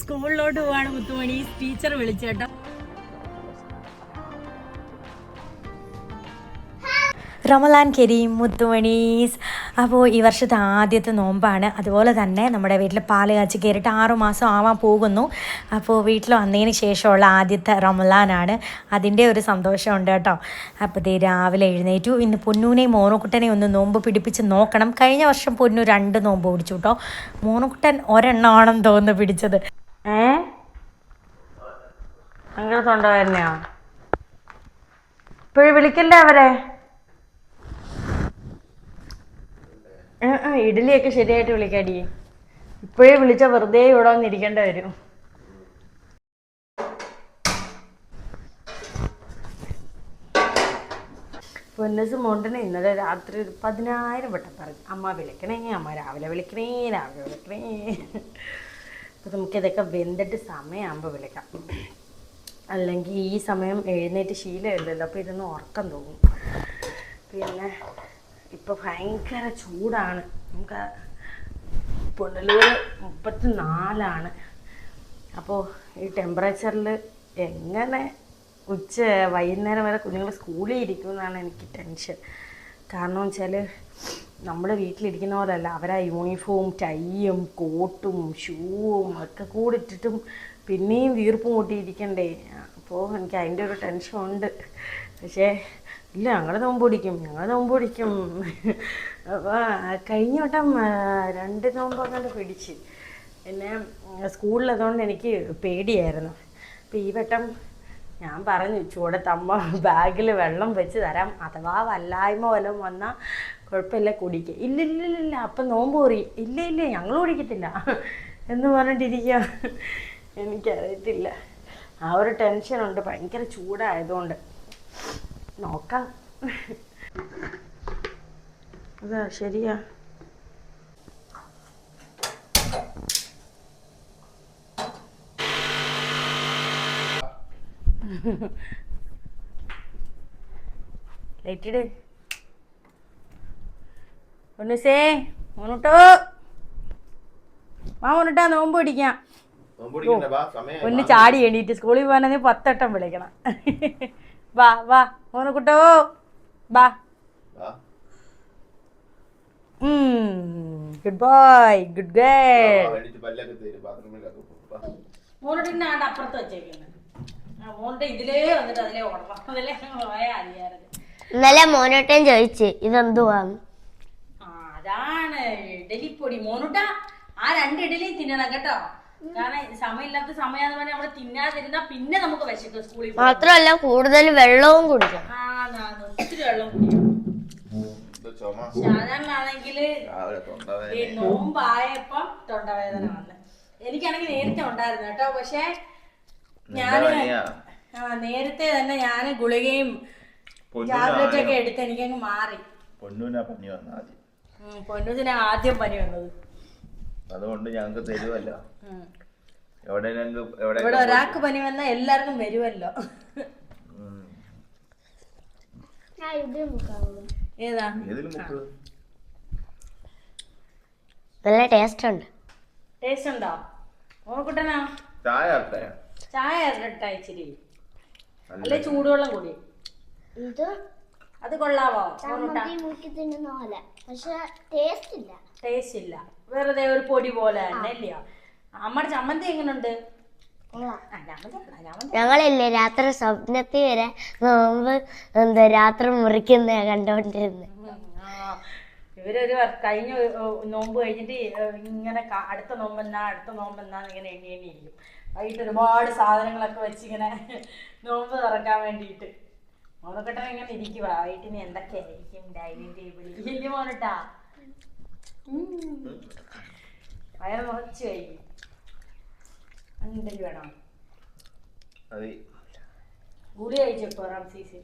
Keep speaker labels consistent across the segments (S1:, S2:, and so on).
S1: സ്കൂളിലോട്ട് പോവാണ് മുത്തുമണി. ടീച്ചർ വിളിച്ചേട്ടോ.
S2: റമലാൻ കരീം മുത്തുമണീസ് അപ്പോൾ ഈ വർഷത്തെ ആദ്യത്തെ നോമ്പാണ്. അതുപോലെ തന്നെ നമ്മുടെ വീട്ടിൽ പാൽ കാച്ചി കയറിയിട്ട് ആറുമാസം ആവാൻ പോകുന്നു. അപ്പോൾ വീട്ടിൽ വന്നതിന് ശേഷമുള്ള ആദ്യത്തെ റമലാനാണ്. അതിന്റെ ഒരു സന്തോഷമുണ്ട് കേട്ടോ. അപ്പോൾ ദേ രാവിലെ എഴുന്നേറ്റു. ഇന്ന് പൊന്നൂനെയും മോനക്കുട്ടനെയും ഒന്ന് നോമ്പ് പിടിപ്പിച്ച് നോക്കണം. കഴിഞ്ഞ വർഷം പൊന്നു രണ്ട് നോമ്പ് പിടിച്ചു കേട്ടോ. മോനക്കുട്ടൻ ഒരെണ്ണമാണെന്ന് തോന്നുന്നു പിടിച്ചത്.
S1: ഏ? തൊണ്ട തന്നെയാ ഇപ്പോഴും വിളിക്കല്ലേ അവരെ? ആ, ഒക്കെ ശരിയായിട്ട് വിളിക്കാടി. ഇപ്പോഴേ വിളിച്ച വെറുതെ ഇവിടെ വന്ന് ഇരിക്കേണ്ട വരും. പൊന്നസ് മോണ്ടനെ ഇന്നലെ രാത്രി ഒരു പതിനായിരം വട്ടം പറഞ്ഞു. അമ്മ വിളിക്കണേ അമ്മ രാവിലെ വിളിക്കണേ രാവിലെ വിളിക്കണേ. അപ്പം നമുക്കിതൊക്കെ വെന്തിട്ട് സമയമാകുമ്പോൾ വിളിക്കാം. അല്ലെങ്കിൽ ഈ സമയം എഴുന്നേറ്റ് ശീലമില്ലല്ലോ അപ്പോൾ ഇരുന്ന് ഉറക്കം തോന്നും പിന്നെ ഇപ്പോൾ ഭയങ്കര ചൂടാണ്. നമുക്ക് പുനലൂർ മുപ്പത്തി നാലാണ് അപ്പോൾ ഈ ടെമ്പറേച്ചറിൽ എങ്ങനെ ഉച്ച വൈകുന്നേരം വരെ കുഞ്ഞുങ്ങൾ സ്കൂളിൽ ഇരിക്കും ഇരിക്കുമെന്നാണ് എനിക്ക് ടെൻഷൻ കാരണം വെച്ചാൽ നമ്മൾ വീട്ടിലിരിക്കുന്ന പോലെയല്ല. അവരാ യൂണിഫോം ടൈയും കോട്ടും ഷൂവും ഒക്കെ കൂടെ ഇട്ടിട്ടും പിന്നെയും വീർപ്പും കൂട്ടിയിരിക്കണ്ടേ അപ്പോൾ എനിക്ക് അതിന്റെ ഒരു ടെൻഷൻ ഉണ്ട്. പക്ഷേ ഇല്ല ഞങ്ങൾ നോമ്പ് പിടിക്കും. ഞങ്ങൾ നോമ്പ് പിടിക്കും. അപ്പോൾ കഴിഞ്ഞ വട്ടം രണ്ട് നോമ്പ് അങ്ങോട്ട് പിടിച്ച്. പിന്നെ സ്കൂളിലതുകൊണ്ട് എനിക്ക് പേടിയായിരുന്നു. അപ്പോൾ ഈ വട്ടം ഞാൻ പറഞ്ഞു ചൂടത്തമ്മ ബാഗിൽ വെള്ളം വെച്ച് തരാം. അഥവാ വല്ലായ്മ വല്ലതും വന്നാൽ കുഴപ്പമില്ല കുടിക്കുക ഇല്ല ഇല്ല ഇല്ല ഇല്ല. അപ്പം നോമ്പ് കുറി ഇല്ല ഇല്ല ഞങ്ങൾ കുടിക്കത്തില്ല എന്ന് പറഞ്ഞിട്ടിരിക്കുക എനിക്കറിയത്തില്ല. ആ ഒരു ടെൻഷനുണ്ട്. ഭയങ്കര ചൂടായതുകൊണ്ട്. നോക്കാം. അതാ ശരിയാ. ലൈറ്റിട് ഒന്നുസേ മോനോട്ടോ. വാ മോനോട്ടാ നോമ്പ് പിടിക്കാം. ഒന്ന് ചാടി എണീറ്റ് സ്കൂളിൽ പോകാനെങ്കിൽ പത്തട്ടം വിളിക്കണം. വാ വാ മോനക്കുട്ടോ വാ ഗുഡ് ബോയ് ഗുഡ് ഗേൾ മോനോട്ട് ഇന്നാണ്ട് അപ്പുറത്ത് വെച്ചേക്കുന്നത് മോളുടെ ഇതിലേ വന്നിട്ട് അതിലേ ഓടണം. അതിലേ പോയാൽ അറിയാറുണ്ട്
S3: ഇന്നലെ മോനോട്ടൻ ചോദിച്ച് ഇതെന്തുവാന്ന്?
S1: അതാണ് ഇഡലിപ്പൊടി മോനുട്ട ആ രണ്ട് ഇഡലിയും തിന്നണം കേട്ടോ. കാരണം സമയമില്ലാത്ത സമയാന്ന് പറഞ്ഞാൽ നമ്മൾ തിന്നാതിരുന്നാ പിന്നെ നമുക്ക് വിശക്കും സ്കൂളിൽ പോകാൻ.
S3: മാത്രമല്ല കൂടുതൽ വെള്ളവും കുടിക്കണം.
S1: ആ ഒത്തിരി വെള്ളം കുടിക്കണം. സാധാരണ ആണെങ്കിൽ ഈ നോമ്പായപ്പം തൊണ്ടവേദന വന്ന്. എനിക്കാണെങ്കിൽ നേരത്തെ ഉണ്ടായിരുന്നു കേട്ടോ. പക്ഷെ ഞാൻ ആ നേരത്തെ തന്നെ ഞാൻ ഗുളികയും ടാബ്ലറ്റ് ഒക്കെ എടുത്ത് എനിക്കങ്ങ് മാറി.
S4: പൊന്നൂനാ പനി വന്ന ആദ്യം.
S1: ആദ്യം പനി വന്നത്.
S4: അതുകൊണ്ട് ഞങ്ങൾക്ക് തരുമല്ലോ. എവിടെ എവിടെ
S1: ഇവിടെ ഒരാൾക്ക് പനി വന്നാൽ എല്ലാവർക്കും വരുമല്ലോ ഏതാ?
S4: ഏതിലും മുക്ക്?
S3: നല്ല ടേസ്റ്റ് ഉണ്ട്.
S1: ടേസ്റ്റ് ഉണ്ടോ? ഓർക്കുട്ടനാ?
S4: ചായ ആട്ടെ
S1: ചായ ഇരട്ട ഇച്ചിരി. അല്ലെ ചൂടുവെള്ളം കൂടി.
S3: ഇത്
S1: അത് കൊള്ളാവോ?
S3: തിന്നുന്ന പോലെ. പക്ഷെ ടേസ്റ്റ് ഇല്ല.
S1: ടേസ്റ്റ് ഇല്ല. വെറുതെ ഒരു പൊടി പോലെ തന്നെ അല്ലയോ അമ്മടെ ചമ്മന്തി എങ്ങനെയുണ്ട്
S3: ഞങ്ങളല്ലേ രാത്രി സ്വപ്നത്തിൽ വരെ നോമ്പ് എന്താ രാത്രി മുറിക്കുന്ന കണ്ടോണ്ടിരുന്നത്
S1: ഇവരൊരു കഴിഞ്ഞ നോമ്പ് കഴിഞ്ഞിട്ട് ഇങ്ങനെ അടുത്ത നോമ്പെന്നാ അടുത്ത നോമ്പെന്നാന്ന് ഇങ്ങനെ എണ്ണി എണ്ണി ഇരിക്കും. വൈകിട്ട് ഒരുപാട് സാധനങ്ങളൊക്കെ വെച്ചിങ്ങനെ നോമ്പ് തുറക്കാൻ വേണ്ടിയിട്ട്. മോനക്കെട്ടൻ ഇങ്ങനെ ഇരിക്കുക വൈകിട്ടിന് എന്തൊക്കെയായിരിക്കും ഡൈനിങ് ടേബിളിൽ ഇല്ല മോനട്ടാ വയറ് നിറച്ചു കഴിക്കും എന്തെങ്കിലും വേണോ? ഗുളി കഴിച്ചപ്പോ റംസീസ്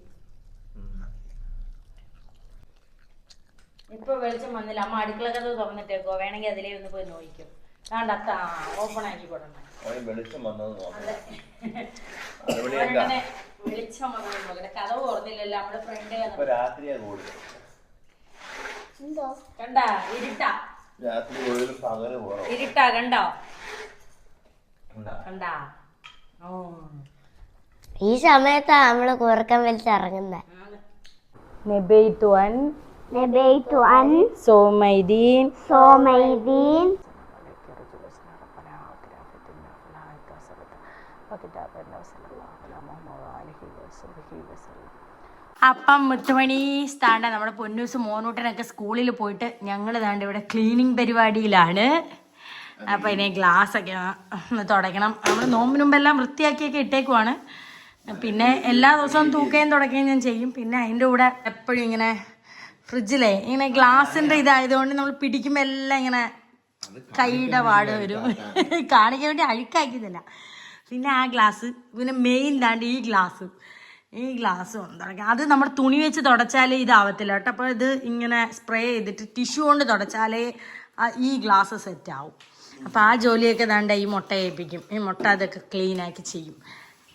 S1: ഇപ്പൊ വെളിച്ചം വന്നില്ല. അമ്മ അടുക്കള കഥ തുറന്നിട്ടേക്കോ വേണമെങ്കിൽ അതിലേ ഒന്ന് പോയി നോക്കിക്കോ വേണ്ട ഓപ്പൺ ആക്കി കൊടുക്കണം.
S4: വെളിച്ചം വന്നത്
S1: വെളിച്ചം വന്നു നോക്കട്ടെ കഥ ഓർന്നില്ലല്ലോ നമ്മുടെ ഫ്രണ്ട്
S4: ഇപ്പൊ രാത്രിയാ കൂടുതൽ
S1: കണ്ടാ ഇരുട്ടാ.
S4: രാത്രി പകൽ
S1: ഇരുട്ടാ കണ്ടോ? കണ്ടാ. ഓ.
S3: ഈ സമയത്താ നമ്മൾ കൂർക്കം വലിച്ച് ഇറങ്ങുന്നത്
S1: നെബെയ്ത്തുവൻ സോമൈദീൻ.
S3: സോമൈദീൻ.
S1: അപ്പം മുത്തുമണി താണ്ട നമ്മുടെ പൊന്നൂസ് മോനൂട്ടനൊക്കെ സ്കൂളിൽ പോയിട്ട് ഞങ്ങൾ താണ്ട് ഇവിടെ ക്ലീനിങ് പരിപാടിയിലാണ്. അപ്പം ഇനി ഗ്ലാസ് ഒക്കെ ഒന്ന് തുടയ്ക്കണം. നമ്മൾ നോമ്പിനുമ്പെല്ലാം വൃത്തിയാക്കിയൊക്കെ ഇട്ടേക്കുവാണ്. പിന്നെ എല്ലാ ദിവസവും തൂക്കുകയും തുടക്കുകയും ഞാൻ ചെയ്യും. പിന്നെ അതിന്റെ കൂടെ എപ്പോഴും ഇങ്ങനെ ഫ്രിഡ്ജിലെ ഇങ്ങനെ ഗ്ലാസിന്റെ ഇതായതുകൊണ്ട് നമ്മൾ പിടിക്കുമ്പോൾ എല്ലാം ഇങ്ങനെ കൈയുടെ പാട് വരും. കാണിക്കാൻ വേണ്ടി അഴുക്കാക്കിയതല്ല. പിന്നെ ആ ഗ്ലാസ് പിന്നെ മെയിൻ ദാണ്ട് ഈ ഗ്ലാസ് ഈ ഗ്ലാസ് തുടയ്ക്കാം അത് നമ്മൾ തുണി വെച്ച് തുടച്ചാലേ ഇതാവത്തില്ല കേട്ടോ. അപ്പോൾ ഇത് ഇങ്ങനെ സ്പ്രേ ചെയ്തിട്ട് ടിഷ്യൂ കൊണ്ട് തുടച്ചാലേ ഈ ഗ്ലാസ് സെറ്റ് ആവും. അപ്പോൾ ആ ജോലിയൊക്കെ ദാണ്ട ഈ മുട്ട ഏൽപ്പിക്കും. ഈ മുട്ട അതൊക്കെ ക്ലീനാക്കി ചെയ്യും.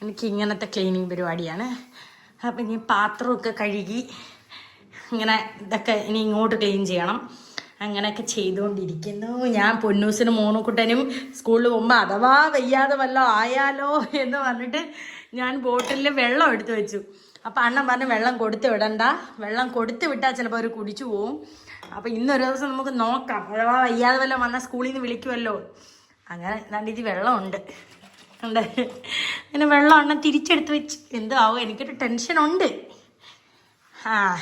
S1: എനിക്ക് ഇങ്ങനത്തെ ക്ലീനിങ് പരിപാടിയാണ്. അപ്പം ഇനി പാത്രമൊക്കെ കഴുകി ഇങ്ങനെ ഇതൊക്കെ ഇനി ഇങ്ങോട്ട് ക്ലീൻ ചെയ്യണം. അങ്ങനെയൊക്കെ ചെയ്തുകൊണ്ടിരിക്കുന്നു. ഞാൻ പൊന്നൂസിനും മോണുക്കുട്ടനും സ്കൂളിൽ പോകുമ്പോൾ അഥവാ വയ്യാതെ വല്ലതും ആയാലോ എന്ന് പറഞ്ഞിട്ട് ഞാൻ ബോട്ടിലിൽ വെള്ളം എടുത്തു വെച്ചു. അപ്പോൾ അണ്ണൻ പറഞ്ഞു വെള്ളം കൊടുത്ത് വിടണ്ട. വെള്ളം കൊടുത്ത് വിട്ടാൽ ചിലപ്പോൾ അവർ കുടിച്ചു പോവും. അപ്പോൾ ഇന്നൊരു ദിവസം നമുക്ക് നോക്കാം. അഥവാ വയ്യാതെ വല്ലതും വന്നാൽ സ്കൂളിൽ നിന്ന് വിളിക്കുമല്ലോ. അങ്ങനെ നല്ല ഇതി വെള്ളമുണ്ട് ഉണ്ട്. അങ്ങനെ വെള്ളം അണ്ണൻ തിരിച്ചെടുത്ത് വെച്ച്. എന്താവും എനിക്കൊരു ടെൻഷനുണ്ട് ആ.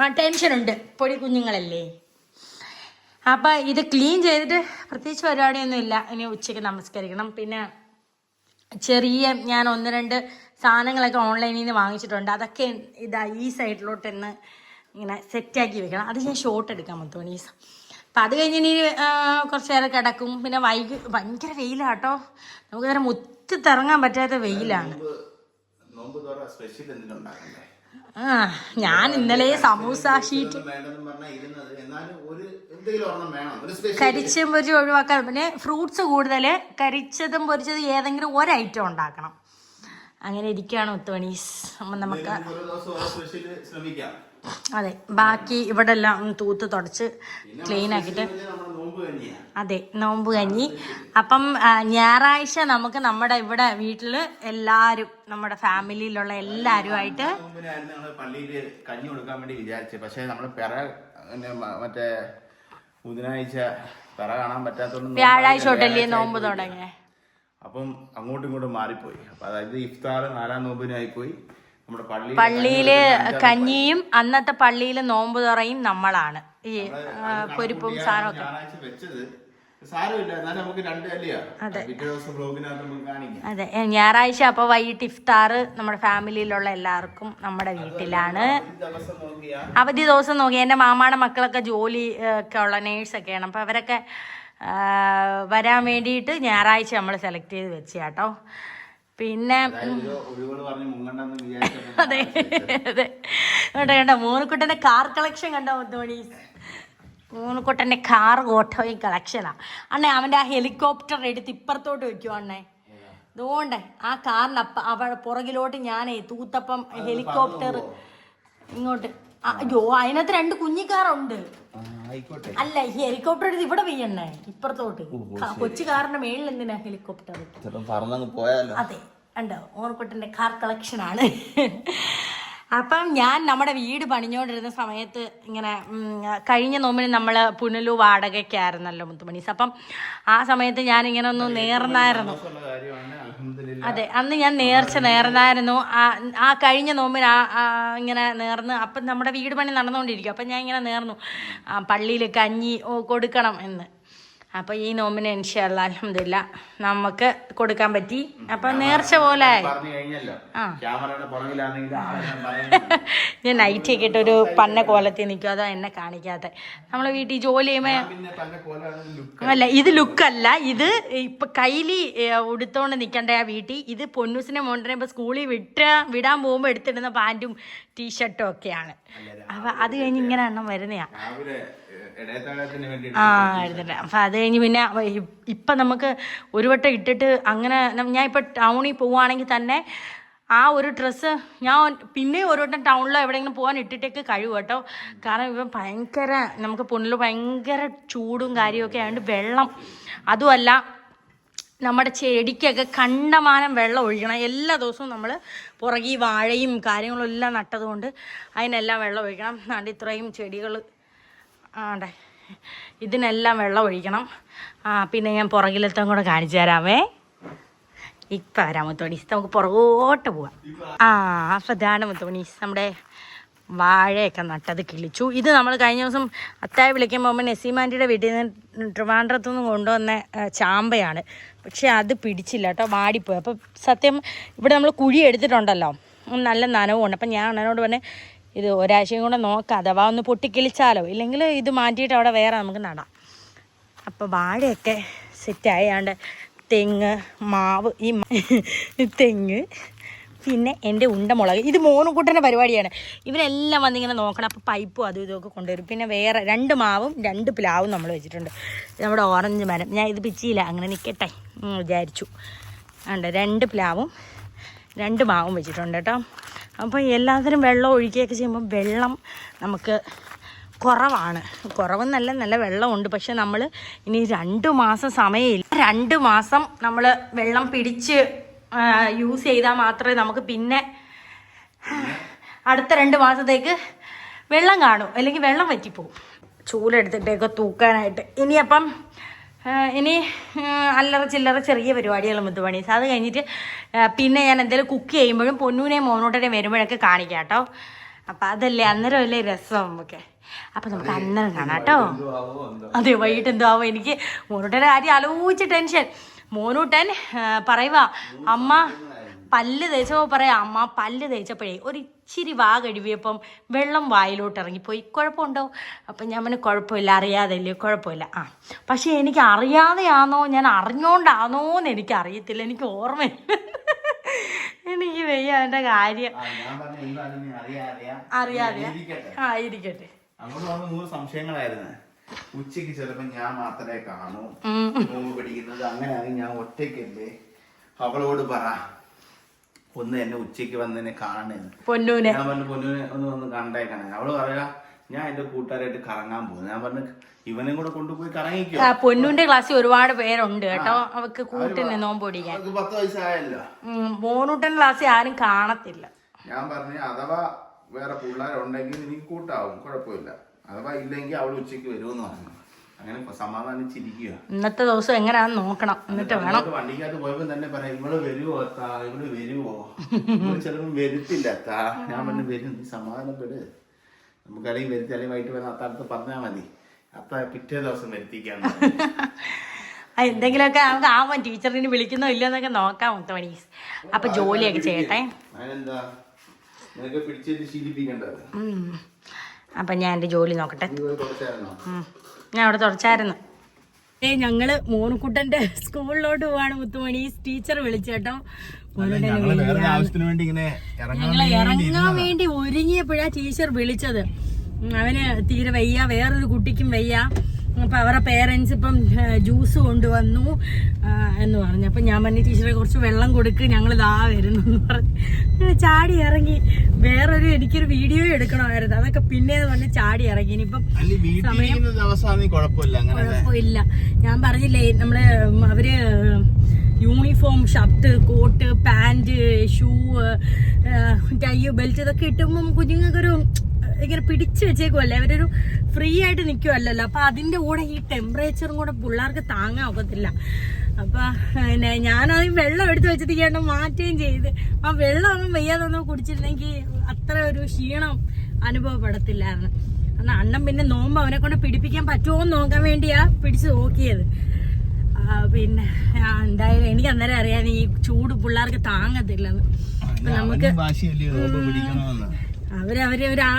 S1: ആ ടെൻഷനുണ്ട് പൊടി കുഞ്ഞുങ്ങളല്ലേ? അപ്പം ഇത് ക്ലീൻ ചെയ്തിട്ട് പ്രത്യേകിച്ച് പരിപാടിയൊന്നും ഇല്ല ഇനി ഉച്ചയ്ക്ക് നമസ്കരിക്കണം. പിന്നെ ചെറിയ ഞാൻ ഒന്ന് രണ്ട് സാധനങ്ങളൊക്കെ ഓൺലൈനിൽ നിന്ന് വാങ്ങിച്ചിട്ടുണ്ട്. അതൊക്കെ ഇതാ ഈ സൈഡിലോട്ട് എന്ന് ഇങ്ങനെ സെറ്റാക്കി വെക്കണം. അത് ഞാൻ ഷോട്ട് എടുക്കാൻ മൊത്തം അപ്പം അത് കഴിഞ്ഞ് ഇനി കുറച്ച് നേരം കിടക്കും. പിന്നെ വൈകി ഭയങ്കര വെയിലാട്ടോ. നമുക്ക് നേരെ മുറ്റത്തിറങ്ങാൻ പറ്റാത്ത വെയിലാണ്.
S4: നോമ്പ് സ്പെഷ്യൽ എന്തെങ്കിലും
S1: ഞാൻ ഇന്നലെ സമൂസ ഷീറ്റ് കരിച്ചും പൊരിച്ചും ഒഴിവാക്കാൻ പിന്നെ ഫ്രൂട്ട്സ് കൂടുതൽ കരിച്ചതും പൊരിച്ചതും ഏതെങ്കിലും ഒരു ഐറ്റം ഉണ്ടാക്കണം. അങ്ങനെ ഇരിക്കുകയാണ് ഒത്തുമണീസ് അപ്പം നമുക്ക് അതെ ബാക്കി ഇവിടെ എല്ലാം തൂത്ത് തുടച്ച് ക്ലീൻ ആക്കിയിട്ട് അതെ നോമ്പ് കഞ്ഞി. അപ്പം ഞായറാഴ്ച നമുക്ക് നമ്മുടെ ഇവിടെ വീട്ടിൽ എല്ലാരും നമ്മുടെ ഫാമിലിയിലുള്ള എല്ലാവരുമായിട്ട്
S4: നോമ്പിനായിരുന്നു ഞങ്ങൾ പള്ളിയിൽ കഞ്ഞി കൊടുക്കാൻ വേണ്ടി വിചാരിച്ചു. പക്ഷേ നമ്മൾ പെറ മറ്റേ ബുധനാഴ്ച പെറ കാണാൻ പറ്റാത്തതുകൊണ്ട്
S1: വ്യാഴാഴ്ച തൊട്ടല്ലേ നോമ്പ് തുടങ്ങിയേ
S4: അപ്പം അങ്ങോട്ടും ഇങ്ങോട്ടും മാറിപ്പോയി. അപ്പൊ അതായത് ഇഫ്താർ നാലാം നോമ്പിനായി പോയി.
S1: പള്ളിയിൽ കഞ്ഞിയും അന്നത്തെ പള്ളിയിൽ നോമ്പ് തുറയും നമ്മളാണ്. ഈ പൊരിപ്പും സാധനമൊക്കെ അതെ. ഞായറാഴ്ച അപ്പൊ വൈകിട്ട് ഇഫ്താർ നമ്മുടെ ഫാമിലിയിലുള്ള എല്ലാവർക്കും നമ്മുടെ വീട്ടിലാണ്. അവധി ദിവസം നോക്കി എന്റെ മാമാടെ മക്കളൊക്കെ ജോലി ഒക്കെ ഉള്ള നേഴ്സൊക്കെയാണ്. അപ്പോൾ അവരൊക്കെ വരാൻ വേണ്ടിയിട്ട് ഞായറാഴ്ച നമ്മൾ സെലക്ട് ചെയ്ത് വെച്ച് കേട്ടോ പിന്നെ അതെ അതെ. കേട്ടോ കേട്ടോ മൂന്നുക്കുട്ടന്റെ കാർ കളക്ഷൻ കണ്ടോ മുത്തോണി മൂന്നുക്കുട്ടന്റെ കാർ ഓട്ടോയും കളക്ഷനാ അണ്ണേ അവന്റെ ആ ഹെലികോപ്റ്റർ എടുത്ത് ഇപ്പുറത്തോട്ട് വെക്കുവോ അണ്ണേ? അതുകൊണ്ടേ ആ കാറിന് അപ്പ അവ പുറകിലോട്ട് ഞാനേ തൂത്തപ്പം ഹെലികോപ്റ്റർ ഇങ്ങോട്ട്. അയ്യോ അതിനകത്ത് രണ്ട് കുഞ്ഞിക്കാറുണ്ട് അല്ല ഈ ഹെലികോപ്റ്റർ എടുത്ത് ഇവിടെ പെയ്യണ്ണേ ഇപ്പുറത്തോട്ട്. കൊച്ചു കാറിന്റെ മേളിൽ എന്തിനാ ഹെലികോപ്റ്റർ
S4: പറന്നങ്ങ് പോയാലോ?
S1: അതെ ഉണ്ടോ ഓർക്കുട്ടന്റെ കാർ കളക്ഷനാണ്. അപ്പം ഞാൻ നമ്മുടെ വീട് പണിഞ്ഞുകൊണ്ടിരുന്ന സമയത്ത് ഇങ്ങനെ കഴിഞ്ഞ നോമ്പിന് നമ്മൾ പുനലു വാടകയ്ക്കായിരുന്നല്ലോ മുത്തുമണീസ്. അപ്പം ആ സമയത്ത് ഞാൻ ഇങ്ങനെ ഒന്ന് നേർന്നായിരുന്നു. അതെ അന്ന് ഞാൻ നേർച്ച നേർന്നായിരുന്നു. ആ കഴിഞ്ഞ നോമ്പിന് ആ ഇങ്ങനെ നേർന്ന് അപ്പം നമ്മുടെ വീട് പണി നടന്നുകൊണ്ടിരിക്കും. അപ്പം ഞാൻ ഇങ്ങനെ നേർന്നു. പള്ളിയിൽ കഞ്ഞി കൊടുക്കണം എന്ന്. അപ്പോൾ ഈ നോമ്പിന് ഇൻഷല്ല അലഹമില്ല നമുക്ക് കൊടുക്കാൻ പറ്റി. അപ്പൊ നേർച്ച പോലെ ഞാൻ നൈറ്റ് ഒക്കെ ഒരു പന്ന കോലത്തിൽ നിൽക്കും അതാ എന്നെ കാണിക്കാതെ നമ്മൾ വീട്ടിൽ ജോലി ചെയ്യുമ്പോൾ
S4: ലുക്ക്
S1: അല്ല ഇത് ലുക്കല്ല ഇത് ഇപ്പൊ കയ്യിൽ ഉടുത്തോണ്ട് നിൽക്കേണ്ട ആ വീട്ടിൽ. ഇത് പൊന്നൂസിനെ മോണ്ടനെ ഇപ്പൊ സ്കൂളിൽ വിട്ട് വിടാൻ പോകുമ്പോൾ എടുത്തിടുന്ന പാന്റും ടീഷർട്ടും ഒക്കെയാണ്. അപ്പൊ അത് കഴിഞ്ഞ് ഇങ്ങനെ എണ്ണം വരുന്നയാ. ആ എഴുതട്ടെ അപ്പം അത് കഴിഞ്ഞ് പിന്നെ ഇപ്പൊ ഇപ്പം നമുക്ക് ഒരു വട്ടം ഇട്ടിട്ട് അങ്ങനെ ഞാൻ ഇപ്പം ടൗണിൽ പോവുകയാണെങ്കിൽ തന്നെ ആ ഒരു ഡ്രസ്സ് ഞാൻ പിന്നെ ഒരു വട്ടം ടൗണിലോ എവിടെയെങ്കിലും പോകാൻ ഇട്ടിട്ടേക്ക് കഴിവ് കേട്ടോ. കാരണം ഇപ്പം ഭയങ്കര നമുക്ക് പൊന്നിൽ ഭയങ്കര ചൂടും കാര്യമൊക്കെ ആയതുകൊണ്ട് വെള്ളം. അതുമല്ല നമ്മുടെ ചെടിക്കൊക്കെ കണ്ടമാനം വെള്ളം ഒഴിക്കണം. എല്ലാ ദിവസവും നമ്മൾ പുറകെ വാഴയും കാര്യങ്ങളും എല്ലാം നട്ടതുകൊണ്ട് അതിനെല്ലാം വെള്ളം ഒഴിക്കണം. അതുകൊണ്ട് ഇത്രയും ചെടികൾ ആണ്ടെ. ഇതിനെല്ലാം വെള്ളം ഒഴിക്കണം. പിന്നെ ഞാൻ പുറകിലത്തും കൂടെ കാണിച്ചു തരാമേ. ഇപ്പം വരാം മുത്തോണീസ് നമുക്ക് പുറകോട്ട് പോവാം. ആ അപ്പം ഇതാണ് മുത്തോണീസ് നമ്മുടെ വാഴയൊക്കെ നട്ടത് കിളിച്ചു. ഇത് നമ്മൾ കഴിഞ്ഞ ദിവസം അത്തായ വിളിക്കാൻ പോകുമ്പോൾ നസീമാന്റിയുടെ വീട്ടിൽ നിന്ന് ട്രിവാൻഡ്രത്തു നിന്ന് കൊണ്ടുവന്ന ചാമ്പയാണ്. പക്ഷേ അത് പിടിച്ചില്ല കേട്ടോ വാടിപ്പോയി. അപ്പം സത്യം ഇവിടെ നമ്മൾ കുഴി എടുത്തിട്ടുണ്ടല്ലോ. നല്ല നനവുമുണ്ട് അപ്പം ഞാൻ അണ്ണനോട് പറഞ്ഞ് ഇത് ഒരാഴ്ചയും കൂടെ നോക്കാം. അഥവാ ഒന്ന് പൊട്ടിക്കിളിച്ചാലോ. ഇല്ലെങ്കിൽ ഇത് മാറ്റിയിട്ട് അവിടെ വേറെ നമുക്ക് നടാം. അപ്പോൾ വാഴയൊക്കെ സെറ്റായാണ്ട് തെങ്ങ് മാവ് ഈ തെങ്ങ് പിന്നെ എന്റെ ഉണ്ടമുളക്. ഇത് മോനുകൂട്ടന്റെ പരിപാടിയാണ്. ഇവരെല്ലാം വന്നിങ്ങനെ നോക്കണം. അപ്പോൾ പൈപ്പും അതും ഇതൊക്കെ കൊണ്ടുവരും. പിന്നെ വേറെ രണ്ട് മാവും രണ്ട് പ്ലാവും നമ്മൾ വെച്ചിട്ടുണ്ട്. നമ്മുടെ ഓറഞ്ച് മരം. ഞാൻ ഇത് പിച്ചിയില്ല. അങ്ങനെ നിൽക്കട്ടെ വിചാരിച്ചു. ഉണ്ട് രണ്ട് പ്ലാവും രണ്ട് മാവും വെച്ചിട്ടുണ്ട് കേട്ടോ. അപ്പോൾ എല്ലാത്തിനും വെള്ളം ഒഴിക്കുകയൊക്കെ ചെയ്യുമ്പോൾ വെള്ളം നമുക്ക് കുറവാണ്. കുറവെന്നല്ല നല്ല വെള്ളമുണ്ട്. പക്ഷെ നമ്മൾ ഇനി രണ്ട് മാസം സമയമില്ല. രണ്ട് മാസം നമ്മൾ വെള്ളം പിടിച്ച് യൂസ് ചെയ്താൽ മാത്രമേ നമുക്ക് പിന്നെ അടുത്ത രണ്ട് മാസത്തേക്ക് വെള്ളം കാണും. അല്ലെങ്കിൽ വെള്ളം വറ്റിപ്പോവും. ചൂലെടുത്തിട്ടൊക്കെ തൂക്കാനായിട്ട്. ഇനിയപ്പം ഇനി അല്ലറ ചില്ലറ ചെറിയ പരിപാടികൾ മുത്തുപണി അത് കഴിഞ്ഞിട്ട് പിന്നെ ഞാൻ എന്തെങ്കിലും കുക്ക് ചെയ്യുമ്പോഴും പൊന്നൂനെയും മോനോട്ടനെയും വരുമ്പോഴൊക്കെ കാണിക്കാം കേട്ടോ. അപ്പം അതല്ലേ അന്നേരം അല്ലേ രസം നമുക്ക് അപ്പം നമുക്ക് അന്നേരം കാണാം കേട്ടോ. അതെ വൈകിട്ട് എന്തോ. ആവും? എനിക്ക് മോനൂട്ടന്റെ കാര്യം ആലോചിച്ച് ടെൻഷൻ. മോനൂട്ടൻ പറയുവാ പറയുക അമ്മ പല്ല് തേച്ചപ്പോൾ പറയാം അമ്മ പല്ല് തേച്ചപ്പോഴേ ഒരു ഇച്ചിരി വാ കഴുകിയപ്പം വെള്ളം വായിലോട്ട് ഇറങ്ങിപ്പോയി കുഴപ്പമുണ്ടോ? അപ്പം ഞാൻ പിന്നെ കുഴപ്പമില്ല അറിയാതല്ലേ കുഴപ്പമില്ല. ആ പക്ഷേ എനിക്ക് അറിയാതെയാണോ ഞാൻ അറിഞ്ഞോണ്ടാണോ എന്ന് എനിക്ക് അറിയത്തില്ല എനിക്ക് ഓർമ്മയില്ല. എനിക്ക് വയ്യ എന്റെ കാര്യം. അറിയാതെ
S4: ആയിരിക്കട്ടെ
S1: ആ ഇരിക്കട്ടെ.
S4: സംശയങ്ങളായിരുന്നു. ഉച്ചയ്ക്ക് ചിലപ്പോ ഞാൻ മാത്രമേ കാണൂ. നോമ്പ് പിടിക്കുന്നത് അങ്ങനെയാണെങ്കിൽ ഞാൻ ഒറ്റയ്ക്കല്ലേ? അവളോട് പറ. ഒന്ന് എന്നെ ഉച്ചയ്ക്ക് വന്ന് എന്നെ കാണണേന്ന്
S1: പൊന്നൂനെ.
S4: ഞാൻ പറഞ്ഞു പൊന്നൂനെ ഒന്ന് വന്ന് കണ്ടേക്കണേ. അവൾ പറയാ ഞാൻ എന്റെ കൂട്ടുകാരായിട്ട് കറങ്ങാൻ പോകുന്നു. ഞാൻ പറഞ്ഞു ഇവനും കൂടെ കൊണ്ടുപോയി കറങ്ങിക്കോ.
S1: പൊന്നൂന്റെ ക്ലാസ്സിൽ ഒരുപാട് പേരുണ്ട് കേട്ടോ. അവക്ക് കൂട്ടിന് നോമ്പ് പിടിക്കാൻ.
S4: അവൾക്ക് പത്ത് വയസ്സായല്ലോ.
S1: മോനൂട്ടൻ ക്ലാസ്സിൽ ആരും കാണത്തില്ല.
S4: ഞാൻ പറഞ്ഞു അഥവാ വേറെ പിള്ളേരുണ്ടെങ്കിൽ എനിക്ക് കൂട്ടാവും കുഴപ്പമില്ല. അഥവാ ഇല്ലെങ്കിൽ അവൾ ഉച്ചയ്ക്ക് വരുമെന്ന് പറഞ്ഞു. അങ്ങനെ സമാധാനിച്ചിരിക്കുക
S1: ഇന്നത്തെ ദിവസം എങ്ങനെയാന്ന് നോക്കണം. എന്നിട്ട് വേണം.
S4: വണ്ടിക്കകത്ത് പോയപ്പോ തന്നെ പറയാം ഇവൾ വരുവോ അത്താ? ഇവൾ വരുവോ? ചിലപ്പോൾ വരുത്തില്ല അത്താ. ഞാൻ പറഞ്ഞു വരും നീ സമാധാനപ്പെട്. നമുക്ക് അല്ലെങ്കിൽ വരുത്തി അല്ലെങ്കിൽ വൈകിട്ട് വന്ന് അത്താടത്ത് പറഞ്ഞാൽ മതി. അത്ത പിറ്റേ ദിവസം വരുത്തിക്കാൻ പറഞ്ഞു.
S1: എന്തെങ്കിലുമൊക്കെ നമുക്ക് ആവാം. ടീച്ചറിന് വിളിക്കുന്നോ ഇല്ലെന്നൊക്കെ നോക്കാം മുത്തമണി. അപ്പൊ ജോലിയൊക്കെ ചെയ്യട്ടെ. അപ്പൊ ഞാൻ എന്റെ ജോലി നോക്കട്ടെ. ഞാൻ അവിടെ തുടച്ചായിരുന്നു ഏ ഞങ്ങൾ മോനുക്കുട്ടന്റെ സ്കൂളിലോട്ട് പോവാണ് മുത്തുമണി. ടീച്ചർ വിളിച്ചേട്ടോ
S4: ഞങ്ങൾ വേറെ ആവശ്യത്തിന് വേണ്ടി ഇങ്ങനെ ഇറങ്ങാൻ
S1: വേണ്ടി ഒരുങ്ങിയപ്പോഴാ ടീച്ചർ വിളിച്ചത്. അവന് തീരെ വയ്യ വേറൊരു കുട്ടിക്കും വയ്യ. അപ്പൊ അവരുടെ പേരൻസ് ഇപ്പം ജ്യൂസ് കൊണ്ടുവന്നു എന്ന് പറഞ്ഞു. അപ്പൊ ഞാൻ പറഞ്ഞു ടീച്ചറെ കുറച്ച് വെള്ളം കൊടുക്ക് ഞങ്ങൾ ഇതാ വരുന്നു എന്ന് പറഞ്ഞു. അങ്ങനെ ചാടി ഇറങ്ങി. വേറൊരു എനിക്കൊരു വീഡിയോ എടുക്കണമായിരുന്നു. അതൊക്കെ പിന്നെ പറഞ്ഞ് ചാടി ഇറങ്ങി. ഇനിയിപ്പം
S4: കുഴപ്പമില്ല
S1: ഞാൻ പറഞ്ഞില്ലേ നമ്മൾ അവർ uniform shirt coat pant shoe tie belt ഇതൊക്കെ ഇട്ടുമ്പം കുഞ്ഞുങ്ങൾക്കൊരു ഇങ്ങനെ പിടിച്ചു വെച്ചേക്കുമല്ലേ അവരൊരു ഫ്രീ ആയിട്ട് നിൽക്കുമല്ലല്ലോ അപ്പൊ അതിന്റെ കൂടെ ഈ ടെമ്പറേച്ചറും കൂടെ പിള്ളേർക്ക് താങ്ങാൻ ഒക്കത്തില്ല അപ്പൊ പിന്നെ ഞാനാദ്യം വെള്ളം എടുത്തു വെച്ചിട്ട് മാറ്റുകയും ചെയ്ത്. ആ വെള്ളം ഒന്നും വയ്യാതെ ഒന്നും കുടിച്ചിരുന്നെങ്കിൽ അത്ര ഒരു ക്ഷീണം അനുഭവപ്പെടത്തില്ലായിരുന്നു. എന്നാൽ അണ്ണൻ പിന്നെ നോമ്പ് അവനെ കൊണ്ട് പിടിപ്പിക്കാൻ പറ്റുമോ എന്ന് നോക്കാൻ വേണ്ടിയാ പിടിച്ച് നോക്കിയത്. പിന്നെ എന്തായാലും എനിക്ക് അന്നേരം അറിയാൻ ഈ ചൂട് പിള്ളേർക്ക് താങ്ങത്തില്ലെന്ന്. അപ്പൊ നമുക്ക് അവരവര് ഒരു ആ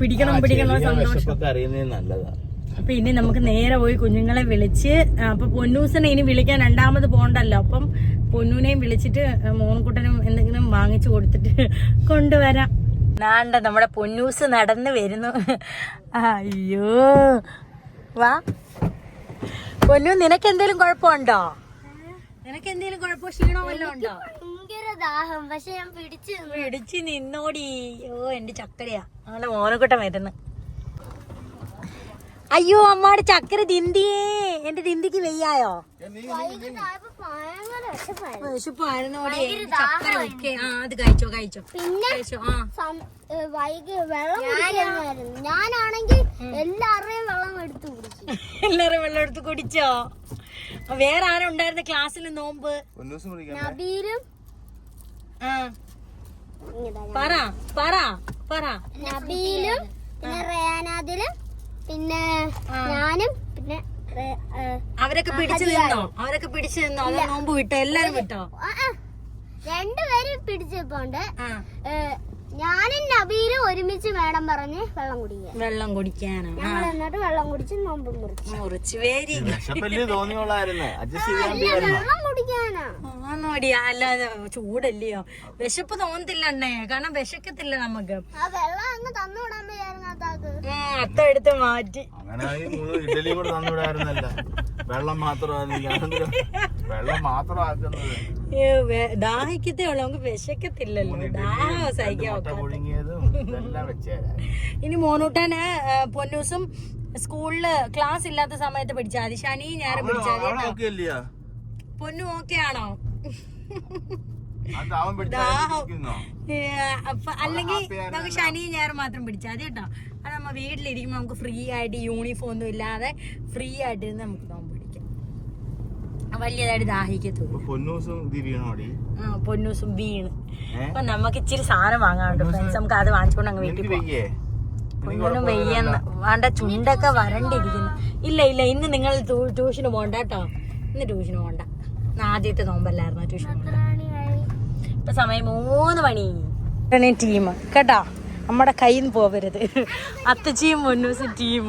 S1: പിടിക്കണം പിടിക്കണം സന്തോഷം.
S4: വിശപ്പൊക്കെ അറിയുന്നത് നല്ലതാ.
S1: അപ്പൊ ഇനി നമുക്ക് നേരെ പോയി കുഞ്ഞുങ്ങളെ വിളിച്ച് അപ്പൊ പൊന്നൂസിനെ ഇനി വിളിക്കാൻ രണ്ടാമത് പോണ്ടല്ലോ. അപ്പം പൊന്നൂനെയും വിളിച്ചിട്ട് മോൻകുട്ടനും എന്തെങ്കിലും വാങ്ങിച്ചു കൊടുത്തിട്ട് കൊണ്ടുവരാം. നാണ്ട നമ്മുടെ പൊന്നൂസ് നടന്ന് വരുന്നു. അയ്യോ. വാ. പൊന്നു നിനക്ക് എന്തേലും കുഴപ്പമുണ്ടോ? നിനക്ക് എന്തേലും കുഴപ്പമോ ക്ഷീണോ വല്ലതും ഉണ്ടോ?
S2: ഭയങ്കര ദാഹം. പക്ഷെ ഞാൻ പിടിച്ചു
S1: പിടിച്ചു നിന്നോടി. ഓ എന്റെ ചക്കരയാ. അങ്ങനെ മോനക്കൂട്ടം വരുന്നു അയ്യോ അമ്മാടെ ചക്കര ദിന്തിയേ എന്റെ ദിന്തിക്ക് വെയ്യായോ. വിശപ്പായിരുന്നോടി. ചക്കര ഒക്കെ. ആ അത് കഴിച്ചോ കഴിച്ചോ.
S2: പിന്നെ
S1: കഴിച്ചോ ആ.
S2: ഞാനാണെങ്കിൽ എല്ലാവരുടെയും വെള്ളം എടുത്തു കുടിച്ചു.
S1: എല്ലാരും വെള്ളം എടുത്ത് കുടിച്ചോ? ആ, വേറെ ആരും ഉണ്ടായിരുന്ന ക്ലാസ്സിൽ നോമ്പ്?
S2: നബീലും
S1: പറ പറ പറ.
S2: നബീലും പിന്നെ റയാനാദിലും പിന്നെ ഞാനും പിന്നെ
S1: അവരൊക്കെ പിടിച്ചു നിന്നോ? അവരൊക്കെ പിടിച്ചു നിന്നോ? അതോ നോമ്പ് വിട്ടോ? എല്ലാരും വിട്ടോ?
S2: രണ്ടുപേരും പിടിച്ചപ്പോണ്ട്
S1: ആ.
S2: ഏ, ഞാനും നബീലും ഒരുമിച്ച് വേണം പറഞ്ഞ് വെള്ളം കുടിക്കാൻ.
S1: വെള്ളം കുടിക്കാനോ. ആ.
S2: ഞങ്ങൾ എന്നിട്ട് വെള്ളം കുടിച്ച് നോമ്പ് മുറിച്ചു.
S1: മുറിച്ച് വേരി.
S4: വിശപ്പല്ലേ തോന്നിയോളായിരുന്നു അഡ്ജസ്റ്റ് ചെയ്യാൻ
S2: വെള്ളം കുടിക്കാനാ.
S1: നോടി അല്ലാതെ ചൂടല്ലയോ? വിശപ്പ് തോന്നത്തില്ല അണ്ണേ കാരണം വിശക്കത്തില്ല നമുക്ക്.
S2: ആ വെള്ളം അങ്ങ് വയ്യായിരുന്നു
S1: ഉം, അത്ത എടുത്ത് മാറ്റി.
S4: അങ്ങനെ ഈ മൂന്ന് ഇഡലി കൂടെ തന്നുവിടായിരുന്നല്ല വെള്ളം മാത്രമായിരുന്നു വെള്ളം മാത്രമാക്കുന്നത്.
S1: ദാഹിക്കത്തേ ഉള്ളൂ. നമുക്ക് വിശക്കത്തില്ലല്ലോ. ദാഹം സഹിക്കാൻ ഇനി മോനൂട്ടാന് പൊന്നൂസും സ്കൂളിൽ ക്ലാസ് ഇല്ലാത്ത സമയത്ത് പഠിച്ചാൽ മതി. ശനി ഞായറും
S4: പഠിച്ചാൽ
S1: പൊന്നു ഓക്കെ ആണോ? അല്ലെങ്കിൽ നമുക്ക് ശനി ഞായർ മാത്രം പിടിച്ചാൽ മതി കേട്ടോ. അത് നമ്മ വീട്ടിലിരിക്കുമ്പോൾ നമുക്ക് ഫ്രീ ആയിട്ട് യൂണിഫോം ഒന്നും ഇല്ലാതെ ഫ്രീ ആയിട്ട് നമുക്ക് പിടിക്കാം വലിയതായിട്ട് ദാഹിക്കത്തുള്ളൂ.
S4: പൊന്നൂസും
S1: പൊന്നൂസും വീണ്? അപ്പൊ നമുക്ക് ഇച്ചിരി സാധനം വാങ്ങാനുണ്ട് ഫ്രണ്ട്സ് നമുക്ക് അത് വാങ്ങിച്ചുകൊണ്ട് അങ്ങ് വീട്ടിൽ പോകാം പൊന്നൂനും വെയ്യെന്ന്. വേണ്ട ചുണ്ടൊക്കെ വരണ്ടിരിക്കുന്നു. ഇല്ല ഇല്ല ഇന്ന് നിങ്ങൾ ട്യൂ- ട്യൂഷന് പോണ്ട കേട്ടോ. ഇന്ന് ട്യൂഷന് പോണ്ട ആദ്യത്തെ നോമ്പല്ലായിരുന്നു ട്യൂഷൻ പോകണ്ട. ഇപ്പൊ സമയം മൂന്ന് മണി. ടീം കേട്ടോ? നമ്മുടെ കയ്യിൽ നിന്ന് പോവരുത്. അത്തച്ചിയും മുന്നൂസും ടീം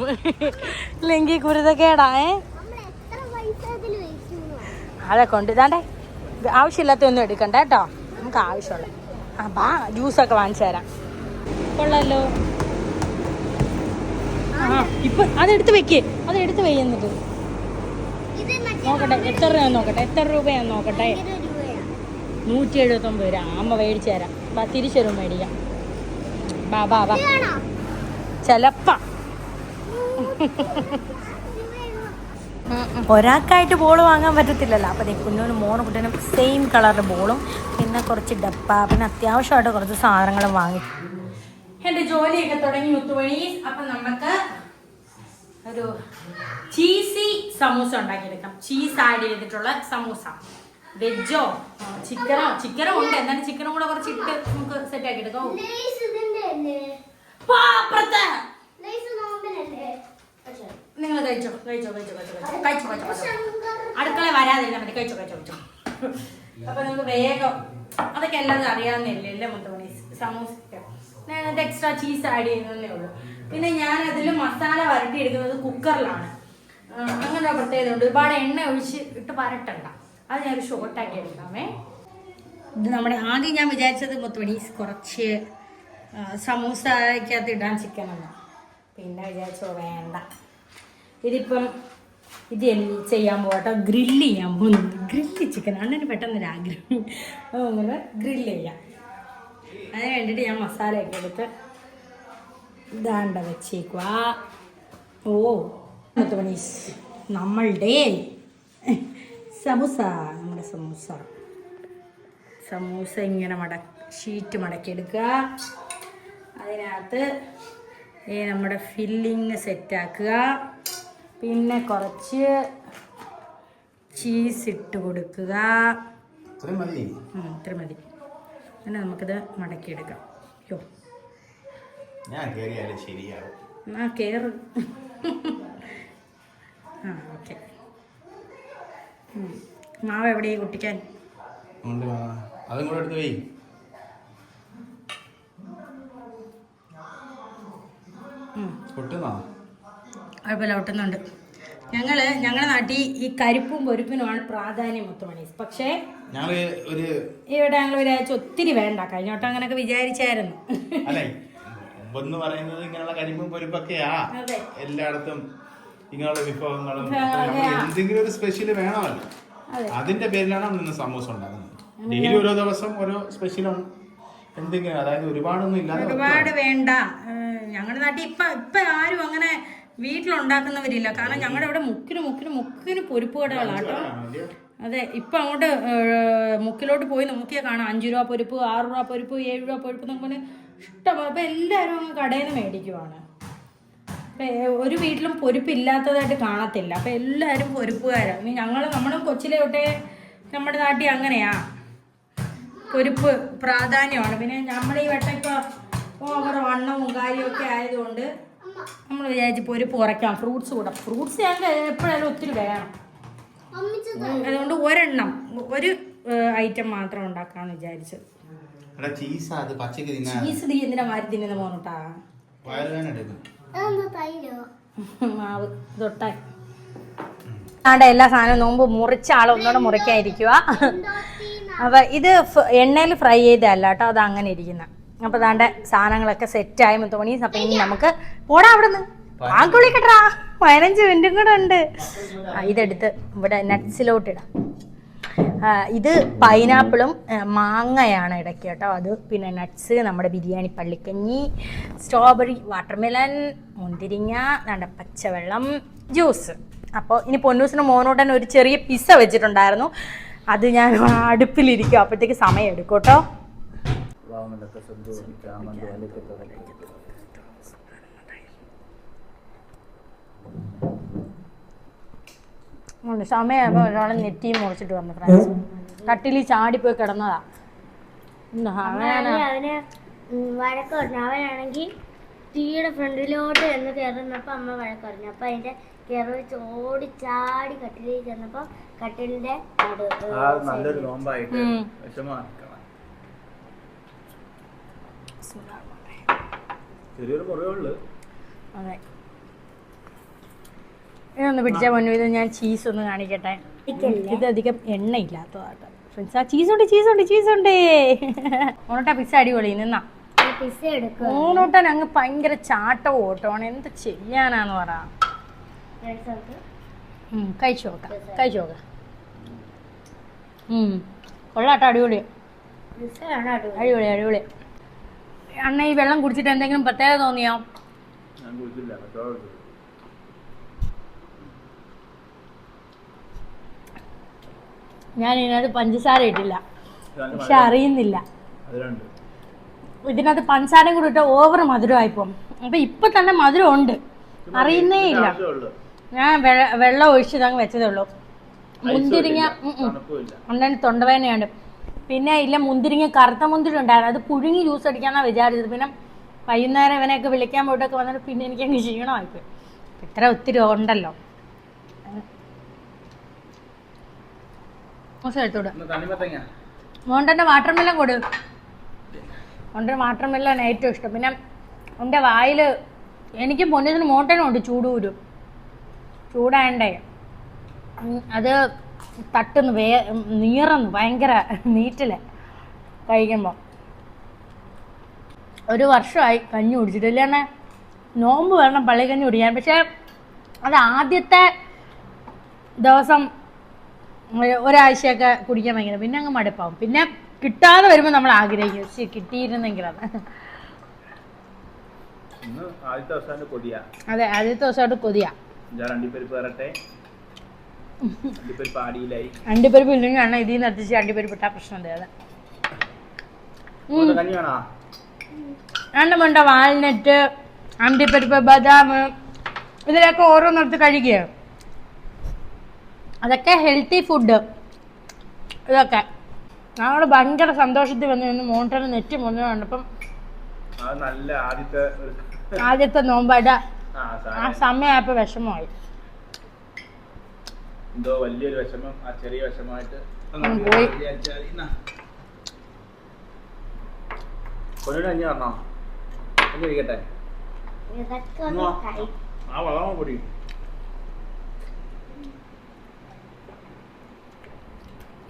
S1: ഇല്ലെങ്കിൽ കുരുതക്കേടാ ഏ
S2: നമ്മൾ എത്ര പൈസ ഇതിൽ
S1: അതെ കൊണ്ട് ഇതാണ്ടേ ആവശ്യമില്ലാത്ത ഒന്നും എടുക്കണ്ട കേട്ടോ. നമുക്ക് ആവശ്യമുള്ള ആ ബാ ജ്യൂസൊക്കെ വാങ്ങിച്ചു തരാം. കൊള്ളാലോ. ആ ഇപ്പൊ അതെടുത്ത് വെക്ക്. അതെടുത്ത് വെയ്യുന്നത് നോക്കട്ടെ എത്ര രൂപ നോക്കട്ടെ എത്ര രൂപയാന്ന് നോക്കട്ടെ. നൂറ്റി എഴുപത്തൊമ്പത് രൂപ. അമ്മ മേടിച്ചു തരാം. ബാ തിരിച്ചു തരും മേടിക്കാം. ബാ ബാ ബാ.
S2: ഇതാണോ
S1: ചെലപ്പാ. ഒരാൾക്കായിട്ട് ബോൾ വാങ്ങാൻ പറ്റത്തില്ലല്ലോ. അപ്പം ദേ കുഞ്ഞുനും മോനും കുട്ടനും സെയിം കളറിന്റെ ബോളും പിന്നെ കുറച്ച് ഡപ്പ പിന്നെ അത്യാവശ്യമായിട്ട് കുറച്ച് സാധനങ്ങളും വാങ്ങി. എന്റെ ജോലിയൊക്കെ തുടങ്ങി മുത്തുമണി. അപ്പം നമുക്ക് ഒരു ചീസി സമൂസ ഉണ്ടാക്കിയെടുക്കാം. ചീസ് ആഡ് ചെയ്തിട്ടുള്ള സമൂസ. വെജോ ചിക്കനോ ചിക്കനോ ഉണ്ട്. എന്നാലും ചിക്കനും കൂടെ കുറച്ച് ഇട്ട് നമുക്ക് സെറ്റ് ആക്കി എടുക്കാം. നിങ്ങൾ കഴിച്ചോ കഴിച്ചോ കഴിച്ചോ കഴിച്ചോ കഴിച്ചോ. കഴിച്ചോ അടുക്കള വരാതില്ല മതി കഴിച്ചോ കഴിച്ചോ കഴിച്ചോ. അപ്പൊ നമുക്ക് വേഗം അതൊക്കെ എല്ലാം അറിയാവുന്നില്ല എല്ലാ മുത്തുമണി സമൂസ ഞാനത് എക്സ്ട്രാ ചീസ് ആഡ് ചെയ്യുന്നതേ ഉള്ളൂ. പിന്നെ ഞാൻ അതിൽ മസാല വരട്ടിയെടുക്കുന്നത് കുക്കറിലാണ് അങ്ങനെ പ്രത്യേകത ഉണ്ട്. ഒരുപാട് എണ്ണ ഒഴിച്ച് ഇട്ട് വരട്ടണ്ട. അത് ഞാൻ ഷോർട്ടാക്കി എടുക്കാമേ. ഇത് നമ്മുടെ ആദ്യം ഞാൻ വിചാരിച്ചത് മുത്തുമണീസ് കുറച്ച് സമൂസയ്ക്കകത്ത് ഇടാൻ ചിക്കനാണ് പിന്നെ വിചാരിച്ചോ വേണ്ട. ഇതിപ്പം ഇത് ചെയ്യാൻ പോകട്ടോ ഗ്രില്ല് ചെയ്യാൻ പോകുന്നു ഗ്രില്ല് ചിക്കൻ അണ്ണന് പെട്ടെന്നൊരു ആഗ്രഹം അങ്ങനെ ഗ്രില്ല് ചെയ്യാം. അതിന് വേണ്ടിയിട്ട് ഞാൻ മസാലയൊക്കെ എടുത്ത് ഇതാണ്ട വെച്ചേക്കുക ഓ മണി. നമ്മളുടെ സമൂസ നമ്മുടെ സമൂസ. സമൂസ ഇങ്ങനെ മട ഷീറ്റ് മടക്കിയെടുക്കുക അതിനകത്ത് ഈ നമ്മുടെ ഫില്ലിങ് സെറ്റാക്കുക പിന്നെ കുറച്ച് ചീസ് ഇട്ട് കൊടുക്കുക. ഇത്ര മതി. പിന്നെ നമുക്കിത് മടക്കിയെടുക്കാം. അയ്യോ
S4: ഞാൻ കയറിയാലും ശരിയാവും.
S1: ആ കയറ് ആ ഓക്കെ. മാവ് എവിടെയാ കുട്ടിക്കാൻ.
S4: അതും കൂടെ എടുത്ത് പോയി പൊട്ടുന്നോ?
S1: കുഴപ്പമില്ല ഒട്ടുന്നുണ്ട് ഞങ്ങൾ ഞങ്ങളുടെ നാട്ടിൽ ഈ കരിപ്പും പൊരുപ്പിനുമാണ് പ്രാധാന്യം മുത്തുമണി പക്ഷേ ഇവിടെ ഞങ്ങൾ ഒരാഴ്ച ഒത്തിരി വേണ്ട. കഴിഞ്ഞ വട്ടം അങ്ങനെയൊക്കെ വിചാരിച്ചായിരുന്നു.
S4: മുമ്പെന്ന് പറയുന്നത് ഇങ്ങനെയുള്ള കരിമ്പും പൊരുപ്പൊക്കെയാ. എല്ലായിടത്തും ഇങ്ങനെയുള്ള വിഭവങ്ങളും എന്തെങ്കിലും ഒരു സ്പെഷ്യൽ വേണമല്ലോ.
S1: അതെ.
S4: അതിന്റെ പേരിലാണ് നമ്മൾ ഇന്ന് സമൂസ ഉണ്ടാക്കുന്നത്. ഡെയിലി ഓരോ ദിവസം ഓരോ സ്പെഷ്യലാണ് എന്തെങ്കിലും അതായത് ഒരുപാടൊന്നും ഇല്ലാതെ
S1: ഒരുപാട് വേണ്ട. ഞങ്ങളുടെ നാട്ടിൽ ഇപ്പൊ ഇപ്പൊ ആരും അങ്ങനെ വീട്ടിലുണ്ടാക്കുന്നവരില്ല. കാരണം ഞങ്ങളുടെ ഇവിടെ മുക്കിന് മുക്കിന് മുക്കിന് പൊരിപ്പ് കടകളാട്ടോ അതെ ഇപ്പൊ അങ്ങോട്ട് മുക്കിലോട്ട് പോയി നോക്കിയാൽ കാണാം. അഞ്ചു രൂപ പൊരിപ്പ് ആറ് രൂപ പൊരിപ്പ് ഏഴ് രൂപ പൊരിപ്പ് എന്നൊക്കെ ഇഷ്ടം. അപ്പൊ എല്ലാവരും അങ്ങ് കടയിൽ നിന്ന് മേടിക്കുവാണ് ഒരു വീട്ടിലും പൊരിപ്പ് ഇല്ലാത്തതായിട്ട് കാണത്തില്ല. അപ്പൊ എല്ലാവരും പൊരിപ്പുകാരാണ് ഞങ്ങൾ നമ്മുടെ കൊച്ചിലെ തൊട്ടേ നമ്മുടെ നാട്ടിൽ അങ്ങനെയാ. പൊരിപ്പ് പ്രാധാന്യമാണ്. പിന്നെ നമ്മൾ ഈ വട്ടം ഇപ്പോൾ ഓവർ വണ്ണവും കാര്യമൊക്കെ ആയതുകൊണ്ട് നമ്മൾ വിചാരിച്ചപ്പോ ഒരു പുറക്കാം ഫ്രൂട്ട്സ് കൂടാം. ഫ്രൂട്ട്സ് ഞാൻ എപ്പോഴായാലും ഒത്തിരി വേണം. അതുകൊണ്ട് ഒരെണ്ണം ഒരു ഐറ്റം മാത്രം ഉണ്ടാക്കാന്ന് വിചാരിച്ചത്.
S4: എടാ ചീസാ
S1: നീ എന്തിനാ മാറ്റി തിന്നുന്ന
S3: തൈരോ?
S1: മാവ് തൊട്ടായി ആടെ എല്ലാ സാധനവും നോമ്പ് മുറിച്ച ആൾ ഒന്നുകൂടെ മുറിക്കാതിരിക്കുക അപ്പൊ ഇത് എണ്ണയിൽ ഫ്രൈ ചെയ്തല്ല കേട്ടോ അത് അങ്ങനെ ഇരിക്കുന്ന. അപ്പൊ ദാണ്ട സാധനങ്ങളൊക്കെ സെറ്റായി മുത്തോണി അപ്പൊ ഇനി നമുക്ക് പോടാ അവിടെ നിന്ന് കേട്ടാ പതിനഞ്ച് മിനിറ്റും കൂടെ ഉണ്ട്. ഇതെടുത്ത് ഇവിടെ നട്ട്സിലോട്ട് ഇടാം. ഇത് പൈനാപ്പിളും മാങ്ങയാണ് ഇടയ്ക്ക് കേട്ടോ. അത് പിന്നെ നട്ട്സ് നമ്മുടെ ബിരിയാണി പള്ളിക്കഞ്ഞി സ്ട്രോബെറി വാട്ടർമെലൻ മുന്തിരിങ്ങ നല്ല പച്ചവെള്ളം ജ്യൂസ് അപ്പോൾ ഇനി പൊന്നൂസിന് മോനോട്ടൻ ഒരു ചെറിയ പിസ്സ വെച്ചിട്ടുണ്ടായിരുന്നു. അത് ഞാൻ അടുപ്പിലിരിക്കും. അപ്പോഴത്തേക്ക് സമയം എടുക്കും കേട്ടോ. ഉണ്ട്. സമയമാകുമ്പോൾ ഒരാളെ നെറ്റിയും മുറിച്ചിട്ട് വന്നു ഫ്രാൻസ് കട്ടിലി ചാടിപ്പോയി കിടന്നതാ.
S3: അവന് വഴക്ക് പറഞ്ഞു. അവനാണെങ്കിൽ തീയുടെ ഫ്രണ്ടിലോട്ട് എന്ന് കയറുന്നപ്പോ അമ്മ വഴക്ക് പറഞ്ഞു. അപ്പൊ അതിന്റെ കയറി വെച്ച് ഓടി ചാടി കട്ടിലേക്ക് ചെന്നപ്പോ കട്ടിലിന്റെ
S4: നല്ലൊരു നോമ്പായിട്ട്. ചെറിയൊരു കുറവുള്ളു
S1: അതെ. ഇതൊന്ന് പിടിച്ചാൽ പൊന്നു. ഇത് ഞാൻ ചീസ് ഒന്ന് കാണിക്കട്ടെ. ഇത് അധികം എണ്ണ ഇല്ലാത്തതാട്ടോ ഫ്രണ്ട്സ് ആ ചീസ് ഉണ്ട് ചീസ് ഉണ്ട് ചീസ് ഉണ്ട്. ഓണോട്ടാ പിസ്സ അടിപൊളി. നിന്നാ? ഓണോട്ടൻ അങ്ങ് ഭയങ്കര ചാട്ടവും ഓട്ടമാണ് എന്ത് ചെയ്യാനാന്ന് പറ. കഴിച്ചു നോക്കാം. കഴിച്ചു നോക്കാം. ഉം, കൊള്ളാട്ടോ അടിപൊളി.
S3: അടിപൊളി
S1: അടിപൊളി. അണ്ണ ഈ വെള്ളം കുടിച്ചിട്ട് എന്തെങ്കിലും പ്രത്യേകത തോന്നിയോ?
S4: ഞാൻ
S1: ഇതിനകത്ത് പഞ്ചസാര ഇട്ടില്ല. പക്ഷെ അറിയുന്നില്ല. ഇതിനകത്ത് പഞ്ചസാരയും കൂടി ഇട്ട ഓവർ മധുരമായിപ്പോ അപ്പൊ ഇപ്പൊ തന്നെ മധുരം ഉണ്ട് അറിയുന്നേ ഇല്ല. ഞാൻ വെള്ളം ഒഴിച്ചിട്ട് അങ്ങ് വെച്ചതേ ഉള്ളൂ. മുന്തിരിങ്ങ ഉം ഉം. പിന്നെ ഇല്ല മുന്തിരിങ്ങ കറുത്ത മുന്തിരി ഉണ്ടായിരുന്നു. അത് പുഴുങ്ങി ജ്യൂസ് അടിക്കാന്നാ വിചാരിച്ചത്. പിന്നെ വൈകുന്നേരം ഇവനെയൊക്കെ വിളിക്കാൻ പോയിട്ടൊക്കെ വന്നിട്ട് പിന്നെ എനിക്ക് അങ്ങ് ക്ഷീണമായിപ്പോയി. ഇത്ര ഒത്തിരി ഉണ്ടല്ലോ.
S4: മോണ്ടന്റെ
S1: മോണ്ടന്റെ വാട്ടർ മെല്ലൻ കൊടു. മോണ്ടൻ വാട്ടർ മെല്ലൻ ഏറ്റവും ഇഷ്ടം. പിന്നെ എന്റെ വായിൽ എനിക്ക് പൊന്നിന് മോട്ടനും ഉണ്ട് ചൂടൂരും. ചൂടായണ്ടേ? അത് തട്ടുന്നു വേ നീറുന്നു ഭയങ്കര നീറ്റിൽ കഴിക്കുമ്പോൾ ഒരു വർഷമായി കഞ്ഞി കുടിച്ചിട്ട്. ഇല്ലാന്നെ നോമ്പ് വരണം പള്ളി കഞ്ഞി കുടിക്കാൻ. പക്ഷേ അത് ആദ്യത്തെ ദിവസം ഒരു- ഒരാഴ്ചയൊക്കെ കുടിക്കാൻ ഭയങ്കര പിന്നെ അങ്ങ് മടുപ്പാവും. പിന്നെ കിട്ടാതെ വരുമ്പോൾ നമ്മൾ ആഗ്രഹിക്കും. ശരി കിട്ടിയിരുന്നെങ്കിലാണ് അതെ
S4: ആദ്യത്തെ
S1: ദിവസമായിട്ട് കൊതിയാ.
S4: ഞാൻ അണ്ടിപ്പരിപ്പ് തരട്ടെ അണ്ടിപ്പരിപ്പ്
S1: ഇല്ലെങ്കിൽ ആണ് ഇതിൽ നിന്ന് എത്തിച്ച് അണ്ടിപ്പരിപ്പ് ഇട്ടാ പ്രശ്നം അതെ രണ്ടുമുണ്ട വാൽനട്ട് അണ്ടിപ്പരിപ്പ് ബദാം ഇതിലൊക്കെ ഓരോന്നെടുത്ത് കഴിക്കുക അതൊക്കെ ഹെൽത്തി ഫുഡ് ഇതൊക്കെ. ഞങ്ങൾ ഭയങ്കര സന്തോഷത്തിൽ വന്നു നിന്ന് മോണ്ടന് നെറ്റ് മുന്നു കണ്ടപ്പം
S4: ആദ്യത്തെ
S1: നോമ്പായിട്ട്
S4: ആ സാ-
S1: ആ വിഷമമായി.
S4: എന്തോ വലിയൊരു വിഷമം ആ ചെറിയ വിഷമമായിട്ട്.
S3: ഒന്ന്
S4: ആ പൊടി.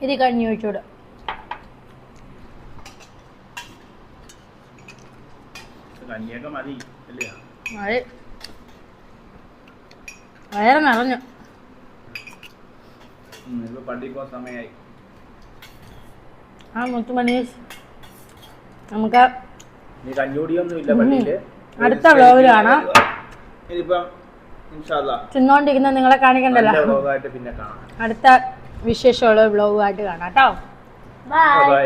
S1: ഇത് കഞ്ഞി ഒഴിച്ചോട്.
S4: കഞ്ഞിയൊക്കെ മതി അല്ലേ?
S1: വയറ് നിറഞ്ഞു.
S4: ഉം, ഇപ്പൊ പള്ളിയിൽ പോകാൻ സമയമായി
S1: ആ മുത്തുമണീസ് നമുക്ക്
S5: നീ കഞ്ഞൂടിയൊന്നും ഇല്ല പള്ളിയിൽ.
S1: അടുത്ത വ്ളോഗിൽ കാണാം.
S5: ഇനിയിപ്പം
S1: തിന്നോണ്ടിരിക്കുന്ന നിങ്ങളെ കാണിക്കണ്ടല്ലോ. അടുത്ത വിശേഷമുള്ള വ്ളോഗുമായിട്ട് കാണാം കേട്ടോ.
S3: Bye
S5: bye